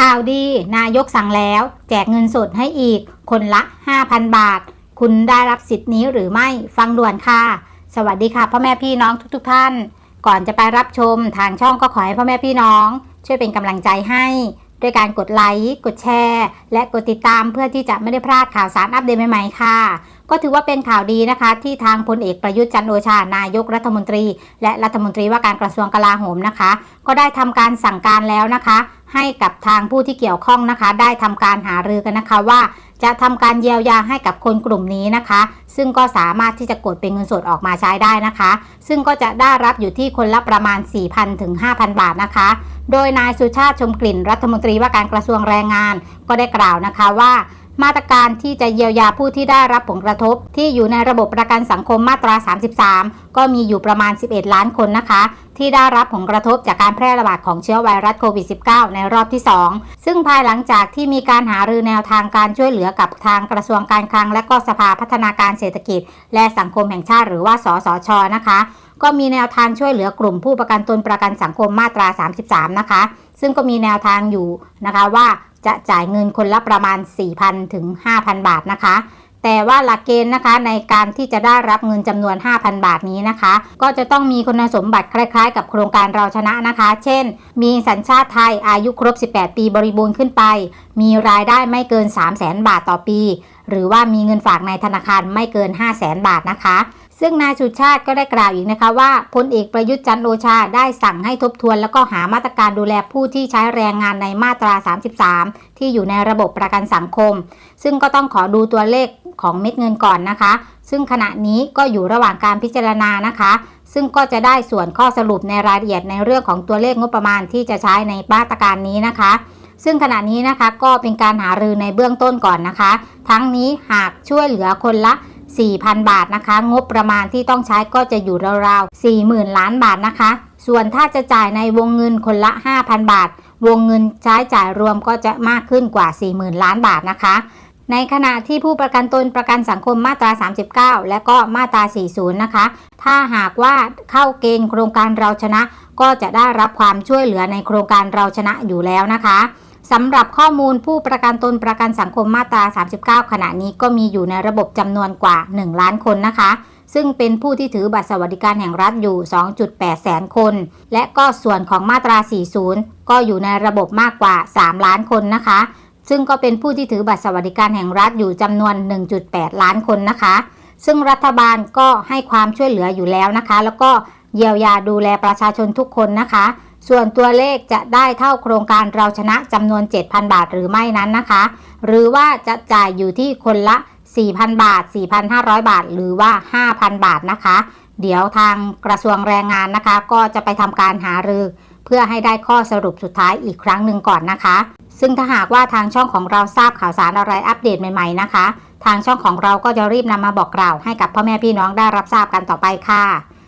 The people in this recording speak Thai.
ข่าวดี นายกสั่งแล้ว แจกเงินสดให้อีก คนละ 5,000 บาท คุณได้รับสิทธิ์นี้หรือไม่ฟังด่วนค่ะ สวัสดีค่ะพ่อแม่พี่น้องทุกๆทท่าน ก่อนจะไปรับชมทางช่องก็ขอให้พ่อแม่พี่น้อง ช่วยเป็นกำลังใจให้ด้วยการกดไลค์ กดแชร์ และกดติดตามเพื่อที่จะไม่ได้พลาดข่าวสารอัปเดตใหม่ๆค่ะ ก็ถือว่าเป็นข่าวดีนะคะ ที่ทางพลเอกประยุทธ์จันโอชา นายกรัฐมนตรี และรัฐมนตรีว่าการกระทรวงกลาโหมนะคะ ก็ได้ทำการสั่งการแล้วนะคะ ให้กับทางผู้ที่เกี่ยวข้องนะคะ ได้ทำการหารือกันนะคะว่า จะทำการเยียวยาให้กับคนกลุ่มนี้นะคะ ซึ่งก็สามารถที่จะกดเป็นเงินสดออกมาใช้ได้นะคะ ซึ่งก็จะได้รับอยู่ที่คนละประมาณ 4,000ถึง5,000 บาทนะคะ โดยนายสุชาติชมกลิ่นรัฐมนตรีว่าการกระทรวงแรงงานก็ได้กล่าวนะคะว่า มาตรการที่จะเยียวยาผู้ที่ได้รับผลกระทบ ที่อยู่ในระบบประกันสังคมมาตรา 33 ก็มีอยู่ประมาณ 11 ล้านคนนะคะ ที่ได้รับผลกระทบจากการแพร่ระบาดของเชื้อไวรัสโควิด -19 ในรอบที่ 2 ซึ่งภายหลังจากที่มีการหารือแนวทางการช่วยเหลือกับทางกระทรวงการคลัง และก็สภาพัฒนาการเศรษฐกิจ และสังคมแห่งชาติหรือว่าสสชนะคะก็มีแนวทางช่วยเหลือกลุ่มผู้ประกันตนประกันสังคมมาตรา 33 นะคะ ซึ่งก็มีแนวทางอยู่นะคะว่า จะจ่ายเงินคนละประมาณ 4,000 ถึง 5,000 บาทนะคะ แต่ว่าหลักเกณฑ์นะคะในการที่จะได้รับเงินจำนวน 5,000 บาทนี้นะคะ ก็จะต้องมีคุณสมบัติคล้ายๆ กับโครงการเราชนะนะคะ เช่น มีสัญชาติไทยอายุครบ 18 ปีบริบูรณ์ขึ้นไป มีรายได้ไม่เกิน 300,000 บาทต่อปี หรือว่ามีเงินฝากในธนาคารไม่เกิน 500,000 บาทนะคะ ซึ่งนายสุชาติก็ได้กล่าวอีกนะคะว่าพลเอกประยุทธ์จันโอชาได้สั่งให้ทบทวน แล้วก็หามาตรการดูแลผู้ที่ใช้แรงงานในมาตรา 33 ที่อยู่ในระบบประกันสังคม ซึ่งก็ต้องขอดูตัวเลขของเม็ดเงินก่อนนะคะ ซึ่งขณะนี้ก็อยู่ระหว่างการพิจารณานะคะ ซึ่งก็จะได้ส่วนข้อสรุปในรายละเอียดในเรื่องของตัวเลขงบประมาณที่จะใช้ในมาตรการนี้นะคะซึ่งขณะนี้นะคะก็เป็นการหารือในเบื้องต้นก่อนนะคะ ทั้งนี้หากช่วยเหลือคนละ 4,000 บาทนะคะ งบประมาณที่ต้องใช้ก็จะอยู่ราวๆ40,000 ล้านบาทนะคะ ส่วนถ้าจะจ่ายในวงเงินคนละ 5,000 บาท วงเงินใช้จ่ายรวมก็จะมากขึ้นกว่า 40,000 ล้านบาทนะคะในขณะที่ผู้ประกันตนประกันสังคมมาตรา 39 และก็มาตรา 40 นะคะ ถ้าหากว่าเข้าเกณฑ์โครงการเราชนะ ก็จะได้รับความช่วยเหลือในโครงการเราชนะอยู่แล้วนะคะ สำหรับข้อมูลผู้ประกันตนประกันสังคมมาตรา 39 ขณะนี้ก็มีอยู่ในระบบจำนวนกว่า 1 ล้านคนนะคะ ซึ่งเป็นผู้ที่ถือบัตรสวัสดิการแห่งรัฐอยู่ 2.8 แสนคน และก็ส่วนของมาตรา 40 ก็อยู่ในระบบมากกว่า 3 ล้านคนนะคะ ซึ่งก็เป็นผู้ที่ถือบัตรสวัสดิการแห่งรัฐอยู่จำนวน 1.8 ล้านคนนะคะ ซึ่งรัฐบาลก็ให้ความช่วยเหลืออยู่แล้วนะคะ แล้วก็เยียวยาดูแลประชาชนทุกคนนะคะ ส่วนตัวเลขจะได้เท่าโครงการเราชนะจำนวน 7,000 บาทหรือไม่นั้นนะคะ หรือว่าจะจ่ายอยู่ที่คนละ 4,000 บาท 4,500 บาท หรือว่า 5,000 บาทนะคะ เดี๋ยวทางกระทรวงแรงงานนะคะ ก็จะไปทำการหารือ เพื่อให้ได้ข้อสรุปสุดท้ายอีกครั้งหนึ่งก่อนนะคะ ซึ่งถ้าหากว่าทางช่องของเราทราบข่าวสารอะไรอัปเดตใหม่ๆนะคะ ทางช่องของเราก็จะรีบนำมาบอกกล่าวให้กับพ่อแม่พี่น้องได้รับทราบกันต่อไปค่ะ